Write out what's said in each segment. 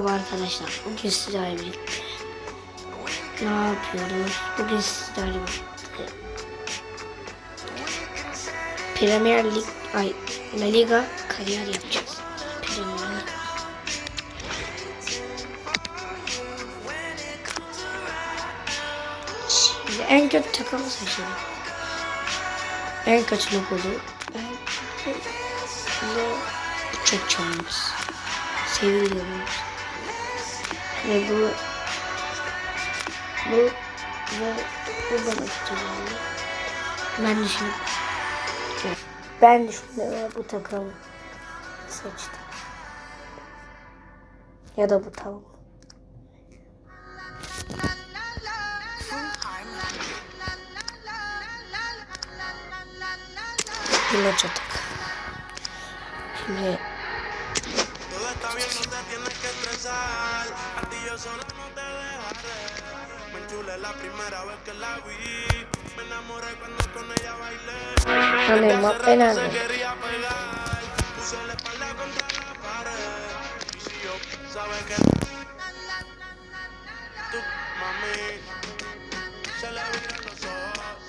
Merhaba arkadaşlar. Bugün sizlerle birlikte ne yapıyoruz? Bugün sizlerle birlikte Premier Lig, ay La Liga kariyer yapacağız. Premier. Şimdi en kötü takımı seçelim. En kötü logolu. En kötü lo- bu çok çalmış. Seviliyoruz. Ve bu bu ve bu bana geldi. Ben düşünüp ben düşündüm ve bu takımı seçtim. Ya da bu tamam. Yine çatık. Şimdi bien, no te tienes que estresar. A ti yo solo no te dejaré. Me enchulé la primera vez que la vi. Me enamoré cuando con ella bailé. Hace Mbappe rato se quería pegar. Puse la espalda contra la pared. Y si yo sabes que tú, mami, se le viran los ojos.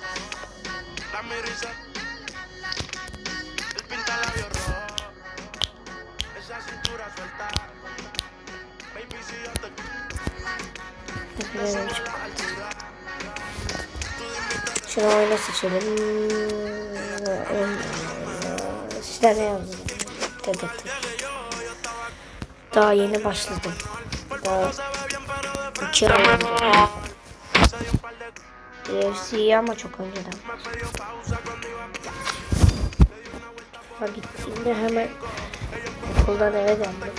La mirisa, Benim çok Şunu oyuna seçelim. Size ne? Dedektif. Daha yeni başladım. Daha iki ay. UFC ama çok önceden. Ha gittiğimde hemen okuldan eve döndüm.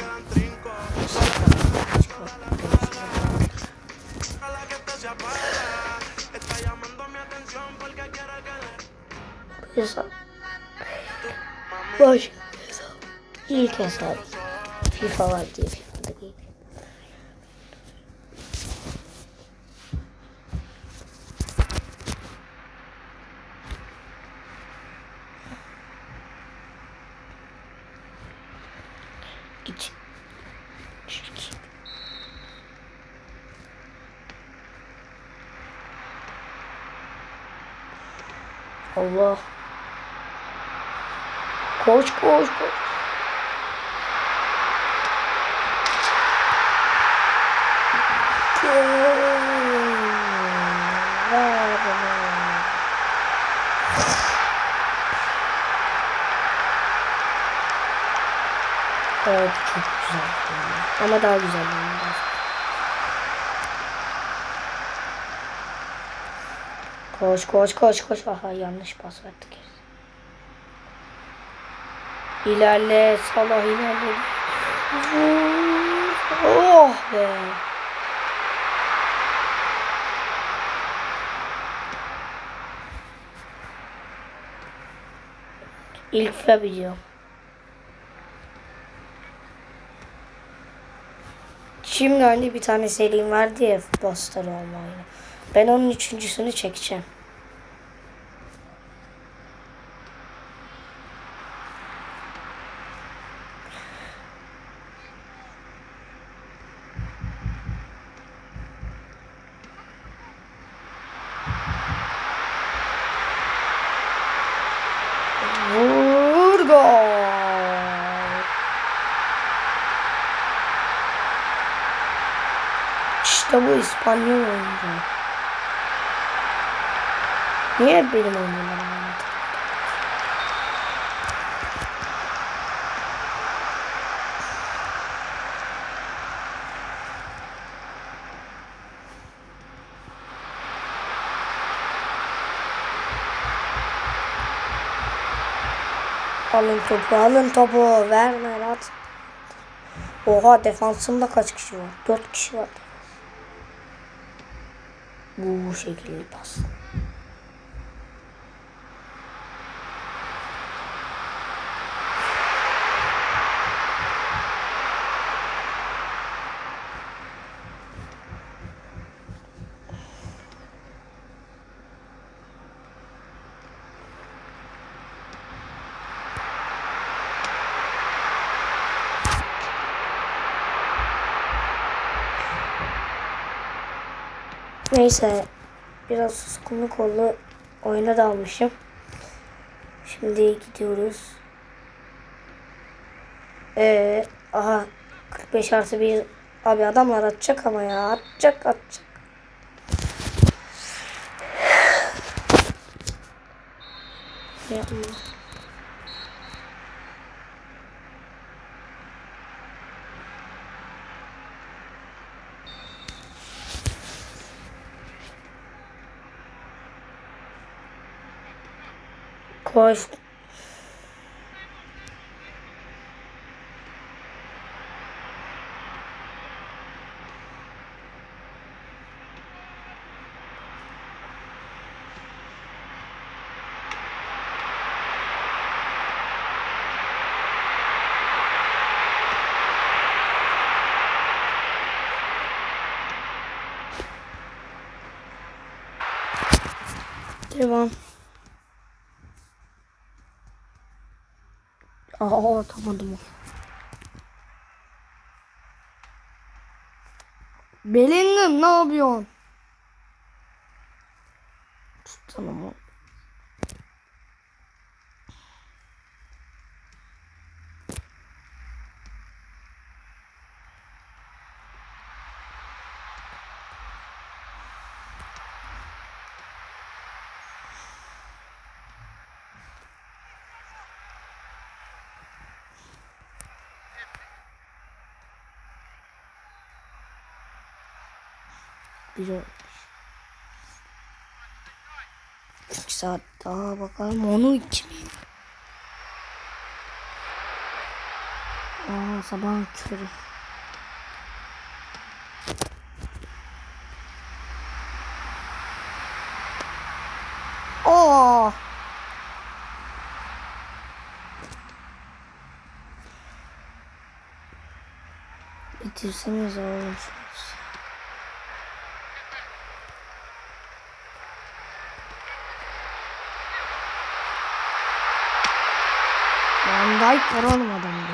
Hesap. Baş hesap. İlk hesap. FIFA var diye FIFA'da değil. Git. Allah. Koş koş koş. Evet çok güzel. Ama daha güzel. olmalı. Koş koş koş koş. Aha yanlış pas verdik. İlerle Salah ilerle. Oh be. İlk video. Şimdi hani bir tane serim vardı ya poster olmayla. Ben onun üçüncüsünü çekeceğim. İşte bu İspanyol oyuncu. Niye benim oyuncularım aynı? Alın topu, alın topu. Verme at. Oha defansımda kaç kişi var? 4 kişi var. Bu şekilde pas. Neyse biraz suskunluk oldu. Oyuna dalmışım. Şimdi gidiyoruz. Ee, aha 45 artı bir abi adamlar atacak ama ya atacak atacak. Yapma. Koş. Devam. Aa atamadım. Bellingham ne yapıyorsun? Tamam. Bir saat daha bakalım onu için. Aa sabah körü. Oo. Bitirseniz oğlum şunu. Van Dijk var oğlum adamda.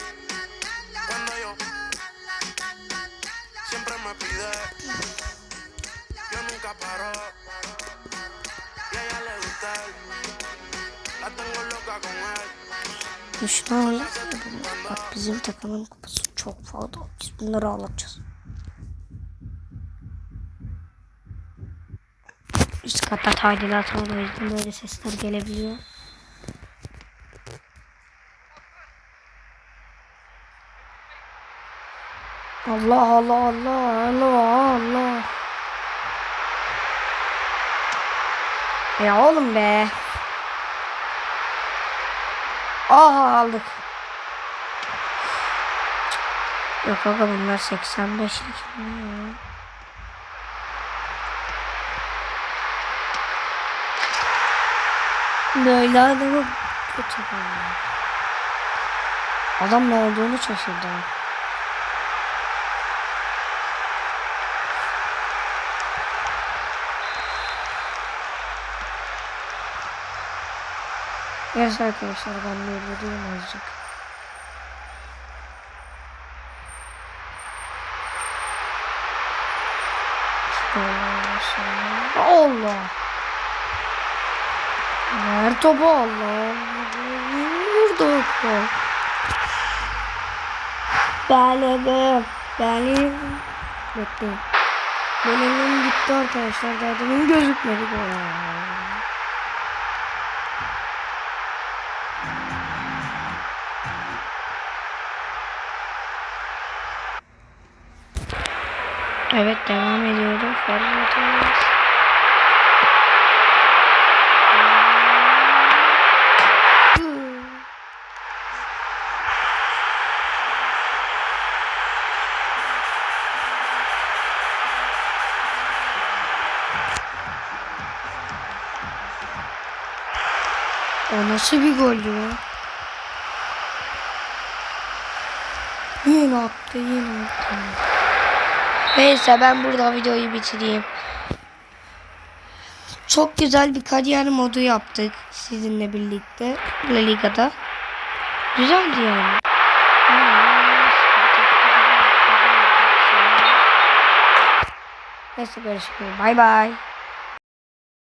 pide, yo nunca paro. Y ella le gusta la tengo loca con él. Şunu al. Bak bizim takımın kupası çok fazla. Biz bunları alacağız. Üst katta tadilat olduğu yüzden böyle sesler gelebiliyor. Allah Allah Allah Allah Allah. Ya oğlum be. Aha aldık. Yok aga bunlar 85 lik mi ya? Böyle adamı kötü. Adam ne olduğunu şaşırdı. Evet arkadaşlar ben de buradayım azıcık. Allah. Ver topu Allah. Vurdu topu. Benim. Benim. Bekleyin. Bölümüm gitti arkadaşlar. Daha demin gözükmedi. Evet devam ediyoruz. Ferhat'ız. O nasıl bir gol ya? Yine attı, yine attı. Neyse ben burada videoyu bitireyim. Çok güzel bir kariyer modu yaptık sizinle birlikte La Liga'da. Güzeldi yani. Neyse görüşürüz. Bay bay.